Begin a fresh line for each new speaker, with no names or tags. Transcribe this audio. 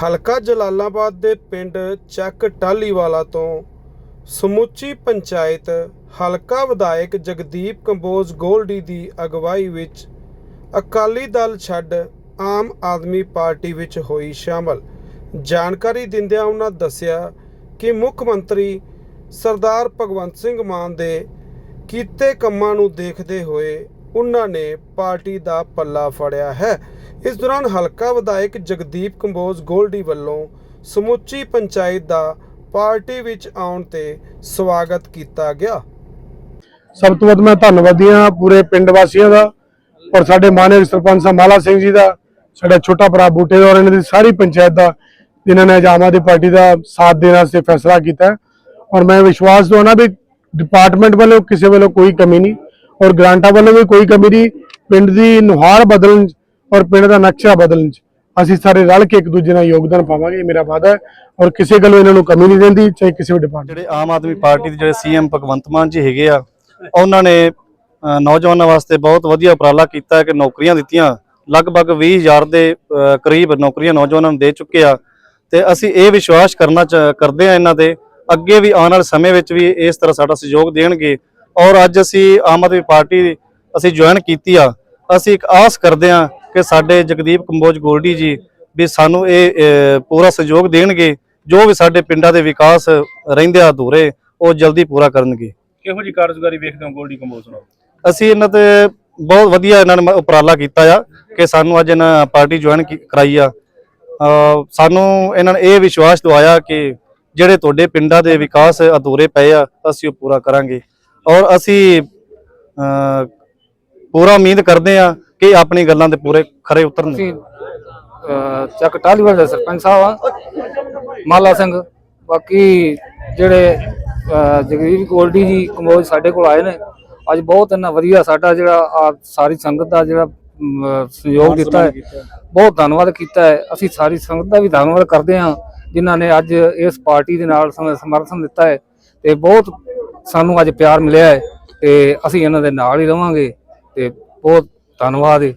ਹਲਕਾ ਜਲਾਲਾਬਾਦ ਦੇ ਪਿੰਡ ਚੱਕ ਟਾਲੀਵਾਲਾ ਤੋਂ ਸਮੁੱਚੀ ਪੰਚਾਇਤ ਹਲਕਾ ਵਿਧਾਇਕ ਜਗਦੀਪ ਕੰਬੋਜ ਗੋਲਡੀ ਦੀ ਅਗਵਾਈ ਵਿੱਚ ਅਕਾਲੀ ਦਲ ਛੱਡ ਆਮ ਆਦਮੀ ਪਾਰਟੀ ਵਿੱਚ ਹੋਈ ਸ਼ਾਮਲ। ਜਾਣਕਾਰੀ ਦਿੰਦਿਆਂ ਉਹਨਾਂ ਦੱਸਿਆ ਕਿ ਮੁੱਖ ਮੰਤਰੀ ਸਰਦਾਰ ਭਗਵੰਤ ਸਿੰਘ ਮਾਨ ਦੇ ਕੀਤੇ ਕੰਮਾਂ ਨੂੰ ਦੇਖਦੇ ਹੋਏ ਉਹਨਾਂ ਨੇ ਪਾਰਟੀ ਦਾ ਪੱਲਾ ਫੜਿਆ ਹੈ। ਇਸ ਦੌਰਾਨ ਹਲਕਾ ਵਿਧਾਇਕ ਜਗਦੀਪ ਕੰਬੋਜ ਗੋਲਡੀ ਵੱਲੋਂ ਸਮੁੱਚੀ ਪੰਚਾਇਤ ਦਾ ਪਾਰਟੀ ਵਿੱਚ ਆਉਣ ਤੇ ਸਵਾਗਤ ਕੀਤਾ ਗਿਆ।
ਸਭ ਤੋਂ ਵੱਧ ਮੈਂ ਧੰਨਵਾਦੀ ਹਾਂ ਪੂਰੇ ਪਿੰਡ ਵਾਸੀਆਂ ਦਾ ਔਰ ਸਾਡੇ ਮਾਨਯੋਗ ਸਰਪੰਚ ਸਾਹਿਬ ਮਾਲਾ ਸਿੰਘ ਜੀ ਦਾ, ਸਾਡਾ ਛੋਟਾ ਭਰਾ ਬੂਟੇ ਦਾ ਔਰ ਇਹਨਾਂ ਦੀ ਸਾਰੀ ਪੰਚਾਇਤ ਦਾ, ਜਿਨ੍ਹਾਂ ਨੇ ਅੱਜ ਆਮ ਆਦਮੀ ਪਾਰਟੀ ਦਾ ਸਾਥ ਦੇਣ ਵਾਸਤੇ ਫੈਸਲਾ ਕੀਤਾ ਔਰ ਮੈਂ ਵਿਸ਼ਵਾਸ ਦਵਾਉਣਾ ਵੀ ਡਿਪਾਰਟਮੈਂਟ ਵੱਲੋਂ ਕਿਸੇ ਵੱਲੋਂ ਕੋਈ ਕਮੀ ਨਹੀਂ ਔਰ ਗ੍ਰਾਂਟਾਂ ਵੱਲੋਂ ਵੀ ਕੋਈ ਕਮੀ ਨਹੀਂ, ਪਿੰਡ ਦੀ ਨੁਹਾਰ ਬਦਲਣ ਔਰ ਪਿੰਡ ਦਾ ਨਕਸ਼ਾ ਬਦਲਣ 'ਚ। ਅਸੀਂ ਸਾਰੇ ਰਲ ਕੇ ਇੱਕ ਦੂਜੇ ਨਾਲ ਯੋਗਦਾਨ ਪਾਵਾਂਗੇ, ਇਹ ਮੇਰਾ ਵਾਅਦਾ ਹੈ। ਔਰ ਕਿਸੇ ਗੱਲੋਂ ਇਹਨਾਂ ਨੂੰ ਕਮੀ ਨਹੀਂ ਰਹਿੰਦੀ ਚਾਹੇ ਕਿਸੇ ਵੀ ਡਿਪਾਰਟਮੈਂਟ
ਜਿਹੜੇ ਆਮ ਆਦਮੀ ਪਾਰਟੀ ਦੇ ਜਿਹੜੇ ਸੀਐਮ ਭਗਵੰਤ ਮਾਨ ਜੀ ਹੈਗੇ ਆ, ਉਹਨਾਂ ਨੇ ਨੌਜਵਾਨਾਂ ਵਾਸਤੇ ਬਹੁਤ ਵਧੀਆ ਉਪਰਾਲਾ ਕੀਤਾ ਕਿ ਨੌਕਰੀਆਂ ਦਿੱਤੀਆਂ। ਲਗਭਗ 20000 ਦੇ ਕਰੀਬ ਨੌਕਰੀਆਂ ਨੌਜਵਾਨਾਂ ਨੂੰ ਦੇ ਚੁੱਕੇ ਆ। ਤੇ ਅਸੀਂ ਇਹ ਵਿਸ਼ਵਾਸ ਕਰਨਾ ਕਰਦੇ ਆ ਇਹਨਾਂ ਤੇ, ਅੱਗੇ ਵੀ ਆਉਣ ਵਾਲੇ ਸਮੇਂ ਵਿੱਚ ਵੀ ਇਸ ਤਰ੍ਹਾਂ ਸਾਡਾ ਸਹਿਯੋਗ ਦੇਣਗੇ। ਔਰ ਅੱਜ ਅਸੀਂ ਆਮ ਆਦਮੀ ਪਾਰਟੀ, ਅਸੀਂ ਜੁਆਇਨ ਕੀਤੀ ਆ। ਅਸੀਂ ਇੱਕ ਆਸ ਕਰਦੇ ਆ ਕਿ ਸਾਡੇ ਜਗਦੀਪ ਕੰਬੋਜ ਗੋਲਡੀ ਜੀ ਵੀ ਸਾਨੂੰ ਇਹ ਪੂਰਾ ਸਹਿਯੋਗ ਦੇਣਗੇ ਜੋ ਵੀ ਸਾਡੇ ਪਿੰਡਾਂ ਦੇ ਵਿਕਾਸ ਰਹਿੰਦੇ ਆ ਅਧੂਰੇ ਉਹ ਜਲਦੀ ਪੂਰਾ ਕਰਨਗੇ।
ਕਿਹੋ ਜੀ ਕਾਰਜਕਾਰੀ ਵੇਖਦੇ ਹੋ ਗੋਲਡੀ ਕੰਬੋਜ ਨਾਲ?
ਅਸੀਂ ਇਹਨਾਂ ਤੇ ਬਹੁਤ ਵਧੀਆ ਇਹਨਾਂ ਨੇ ਉਪਰਾਲਾ ਕੀਤਾ ਆ ਕਿ ਸਾਨੂੰ ਅੱਜ ਇਹਨਾਂ ਪਾਰਟੀ ਜੁਆਇਨ ਕਰਾਈ ਆ। ਸਾਨੂੰ ਇਹਨਾਂ ਨੇ ਇਹ ਵਿਸ਼ਵਾਸ ਦਿਵਾਇਆ ਕਿ ਜਿਹੜੇ ਤੁਹਾਡੇ ਪਿੰਡਾਂ ਦੇ ਵਿਕਾਸ ਅਧੂਰੇ ਪਏ ਆ ਅਸੀਂ ਉਹ ਪੂਰਾ ਕਰਾਂਗੇ। ਔਰ ਅਸੀਂ ਪੂਰਾ ਉਮੀਦ ਕਰਦੇ ਆ ਕਿ ਆਪਣੀ ਗੱਲਾਂ ਦੇ ਪੂਰੇ ਖਰੇ ਉਤਰਨਗੇ
ਅਸੀਂ ਅਹ, ਚੱਕ ਟਾਲੀਵਾਲ ਦੇ ਸਰਪੰਚ ਸਾਹਿਬ ਆ ਮਾਲਾ ਸਿੰਘ ਬਾਕੀ ਜਿਹੜੇ ਅਹ, ਜਗਦੀਪ ਗੋਲਡੀ ਜੀ ਕੰਬੋਜ ਸਾਡੇ ਕੋਲ ਆਏ ਨੇ ਅੱਜ ਬਹੁਤ ਇੰਨਾ ਵਧੀਆ ਸਾਡਾ ਜਿਹੜਾ ਆ ਸਾਰੀ ਸੰਗਤ ਦਾ ਜਿਹੜਾ ਅਮ, ਸਹਿਯੋਗ ਦਿੱਤਾ ਹੈ। ਬਹੁਤ ਧੰਨਵਾਦ ਕੀਤਾ ਹੈ। ਅਸੀਂ ਸਾਰੀ ਸੰਗਤ ਦਾ ਵੀ ਧੰਨਵਾਦ ਕਰਦੇ ਹਾਂ ਜਿਨ੍ਹਾਂ ਨੇ ਅੱਜ ਇਸ ਪਾਰਟੀ ਦੇ ਨਾਲ ਸਮ- ਸਮਰਥਨ ਦਿੱਤਾ ਹੈ ਤੇ ਬਹੁਤ ਸਾਨੂੰ ਅੱਜ ਪਿਆਰ ਮਿਲਿਆ ਹੈ ਤੇ ਅਸੀਂ ਇਹਨਾਂ ਦੇ ਨਾਲ ਹੀ ਰਵਾਂਗੇ ਤੇ ਬਹੁਤ ਧੰਨਵਾਦ ਹੈ